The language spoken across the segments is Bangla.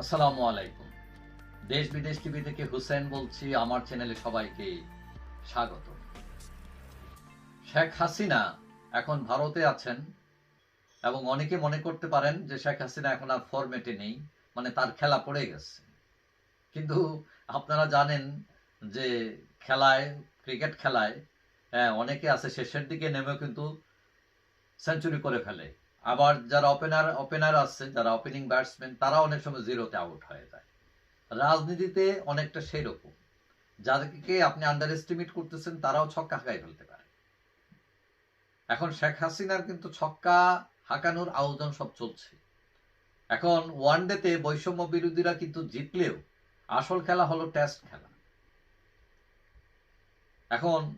আসসালামু আলাইকুম। দেশ বিদেশ টিভি থেকে হুসেন বলছি আমার চ্যানেলে সবাইকে স্বাগত। শেখ হাসিনা এখন ভারতে আছেন এবং অনেকে মনে করতে পারেন যে শেখ হাসিনা এখন আর ফরম্যাটে নেই মানে তার খেলা পড়ে গেছে। কিন্তু আপনারা জানেন যে খেলায় ক্রিকেট খেলায় হ্যাঁ, অনেকে আছে শেষের দিকে নেমেও কিন্তু সেঞ্চুরি করে ফেলে। আবার যারা ওপেনার ওপেনার আছে, যারা ওপেনিং ব্যাটসম্যান তারা অনেক সময় জিরোতে আউট হয়ে যায়। রাজনীতিতে অনেকটা সেই রকম যাদেরকে আপনি আন্ডার এস্টিমেট করতেছেন, তারাও ছক্কা হাঁকাই ফেলতে পারে। এখন শেখ হাসিনার কিন্তু ছক্কা হাঁকানোর আয়োজন সব চলছে। এখন ওয়ান ডেতে বৈষম্য বিরোধীরা কিন্তু জিতলেও আসল খেলা হলো টেস্ট খেলা। এখন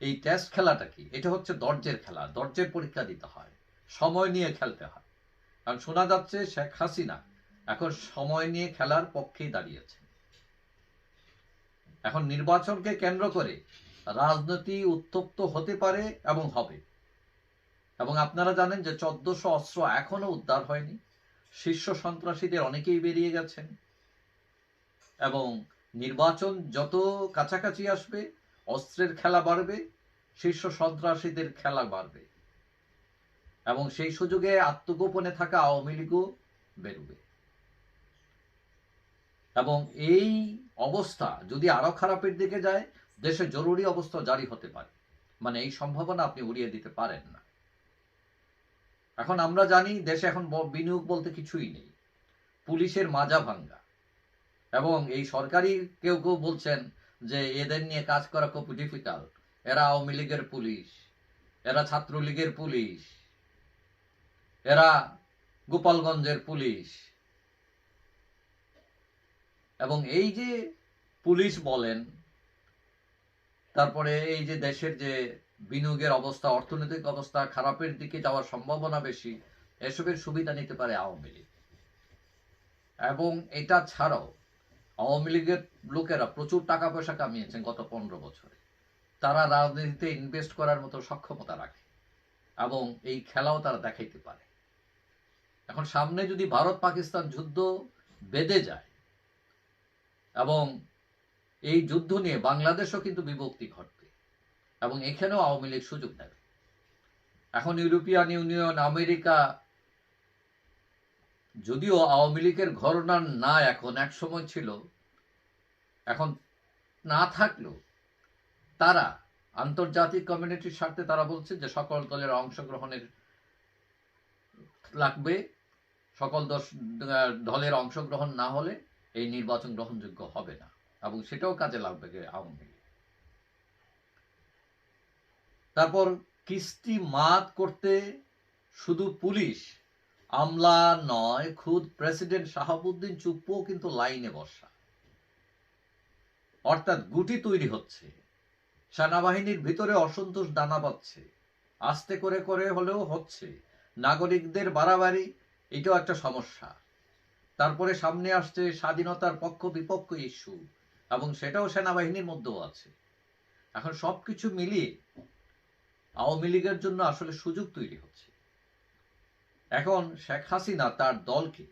এই টেস্ট খেলাটা কি? এটা হচ্ছে দর্জের খেলা। দর্জের পরীক্ষা দিতে হয়। সময় নিয়ে খেলতে হয়। কারণ শোনা যাচ্ছে শেখ হাসিনা এখন সময় নিয়ে খেলার পক্ষেই দাঁড়িয়েছে এখন নির্বাচনকে কেন্দ্র করে রাজনীতি উত্তপ্ত হতে পারে এবং হবে। এবং আপনারা জানেন যে চোদ্দশো অস্ত্র এখনও উদ্ধার হয়নি। শীর্ষ সন্ত্রাসীদের অনেকেই বেরিয়ে গেছেন। এবং নির্বাচন যত কাছাকাছি আসবে, অস্ত্রের খেলা বাড়বে, শীর্ষ সন্ত্রাসীদের খেলা বাড়বে। এবং সেই সুযোগে আত্মগোপনে থাকা আওয়ামী লীগও বেরোবে। এবং এই অবস্থা যদি আরও খারাপের দিকে যায়, দেশে জরুরি অবস্থা জারি হতে পারে। মানে এই সম্ভাবনা আপনি উড়িয়ে দিতে পারেন না। এখন আমরা জানি দেশে এখন বিনিয়োগ বলতে কিছুই নেই। পুলিশের মাজা ভাঙ্গা। এবং এই সরকারি কেউ কেউ বলছেন যে এদের নিয়ে কাজ করা খুব ডিফিকাল্ট এরা আওয়ামী লীগের পুলিশ। এরা ছাত্রলীগের পুলিশ। এরা গোপালগঞ্জের পুলিশ। এবং এই যে পুলিশ বলেন, তারপরে এই যে দেশের যে বিনিয়োগের অবস্থা, অর্থনৈতিক অবস্থা খারাপের দিকে যাওয়ার সম্ভাবনা বেশি, এসবের সুবিধা নিতে পারে আওয়ামী লীগ। এবং এটা ছাড়াও আওয়ামী লীগের লোকেরা প্রচুর টাকা পয়সা কামিয়েছেন গত পনেরো বছরে। তারা রাজনীতিতে ইনভেস্ট করার মতো সক্ষমতা রাখে এবং এই খেলাও তারা দেখাইতে পারে। এখন সামনে যদি ভারত পাকিস্তান যুদ্ধ বেঁধে যায় এবং এই যুদ্ধ নিয়ে বাংলাদেশও কিন্তু বিভক্তি ঘটবে এবং এখানেও আওয়ামী লীগ সুযোগ নেবে। এখন ইউরোপিয়ান ইউনিয়ন, আমেরিকা, যদিও আওয়ামী লীগের ঘরনা না এখন, এক সময় ছিল, এখন না থাকলেও তারা আন্তর্জাতিক কমিউনিটির স্বার্থে তারা বলছে যে সকল দলের অংশগ্রহণের লাগবে। সকল দলের অংশগ্রহণ না হলে এই নির্বাচন গ্রহণযোগ্য হবে না। এবং সেটাও কাজে লাগবে আওয়ামী লীগ। তারপর কিস্তি মাত করতে শুধু পুলিশ, আমলা নয়, খুদ প্রেসিডেন্ট শাহাবুদ্দিন চুপ্পুও কিন্তু লাইনে বসা। অর্থাৎ গুটি তৈরি হচ্ছে। সেনাবাহিনীর ভিতরে অসন্তোষ দানা পাচ্ছে। আস্তে করে করে হলেও হচ্ছে। নাগরিকদের বাড়াবাড়ি এটাও একটা সমস্যা। তারপরে সামনে আসছে স্বাধীনতার পক্ষ বিপক্ষ ইস্যু, এবং সেটাও সেনাবাহিনীর মধ্যেও আছে। এখন সবকিছু মিলিয়ে আওয়ামী লীগের জন্য আসলে সুযোগ তৈরি হচ্ছে। এখন শেখ হাসিনা তার দলকে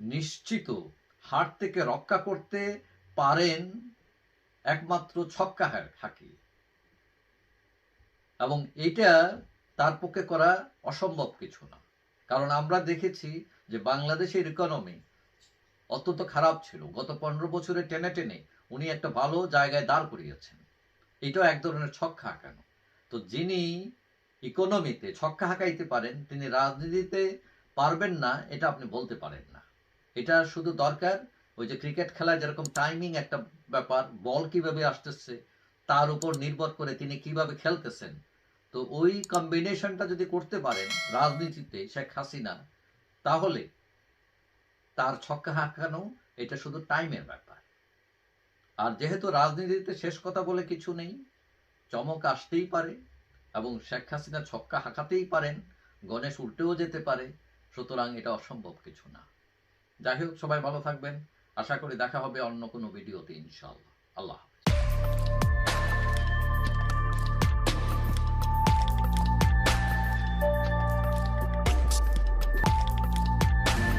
নিশ্চিত হার থেকে রক্ষা করতে পারেন একমাত্র ছক্কা হা- হাঁকিয়ে এবং এটা তার পক্ষে করা অসম্ভব কিছু না। কারণ আমরা দেখেছি যে বাংলাদেশের ইকোনমি অত্যন্ত খারাপ ছিল। গত পনেরো বছরে টেনে টেনে উনি একটা ভালো জায়গায় দাঁড় করিয়েছেন। এটাও এক ধরনের ছক্কা হাঁকানো। তো যিনি ইকোনমিতে ছক্কা হাঁকাইতে পারেন, তিনি রাজনীতিতে পারবেন না, এটা আপনি বলতে পারেন না। এটা শুধু দরকার ওই যে ক্রিকেট খেলায় যেরকম টাইমিং একটা ব্যাপার বল কীভাবে আসতেছে, তার উপর নির্ভর করে তিনি কীভাবে খেলতেছেন তো ওই কম্বিনেশনটা যদি করতে পারেন রাজনীতিতে শেখ হাসিনা, তাহলে তার ছক্কা হাঁকানো এটা শুধু টাইমের ব্যাপার। আর যেহেতু রাজনীতিতে শেষ কথা বলে কিছু নেই, চমক আসতেই পারে এবং শেখ হাসিনা ছক্কা হাঁকাতেই পারেন, গণেশ উল্টেও যেতে পারে, সুতরাং এটা অসম্ভব কিছু না। যাই হোক, সবাই ভালো থাকবেন। আশা করি দেখা হবে অন্য কোনো ভিডিওতে ইনশাআল্লাহ। আল্লাহ হাফেজ।